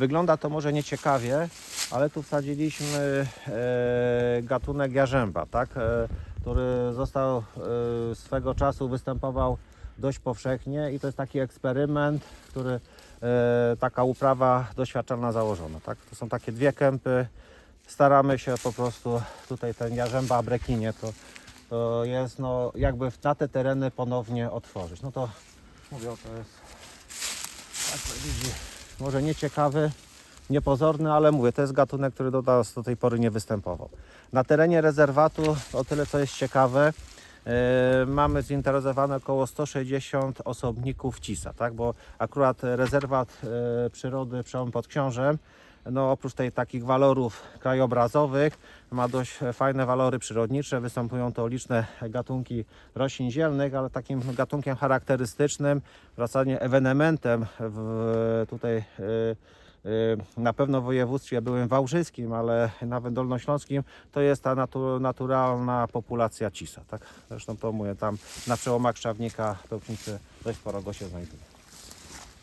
Wygląda to może nieciekawie, ale tu wsadziliśmy e, gatunek jarzęba, tak? E, który został e, swego czasu występował dość powszechnie i to jest taki eksperyment, który taka uprawa doświadczalna założona. Tak? To są takie dwie kępy. Staramy się po prostu tutaj ten jarzęba abrekinie to, to jest no, jakby na te tereny ponownie otworzyć. No to mówię, to jest tak może nieciekawy, niepozorny, ale mówię, to jest gatunek, który do do tej pory nie występował. Na terenie rezerwatu, o tyle co jest ciekawe, mamy zinteresowane około 160 osobników CISA, tak? bo akurat rezerwat e, przyrody Przełom pod Książem, no oprócz tej takich walorów krajobrazowych, ma dość fajne walory przyrodnicze. Występują to liczne gatunki roślin zielnych, ale takim gatunkiem charakterystycznym, w zasadzie ewenementem w, tutaj e, na pewno w województwie byłym wałbrzyskim, ale nawet dolnośląskim, to jest ta natu, naturalna populacja cisa. Tak? Zresztą to mówię, tam na przełomach Szczawnika, Pełcznicy dość sporo go się znajduje.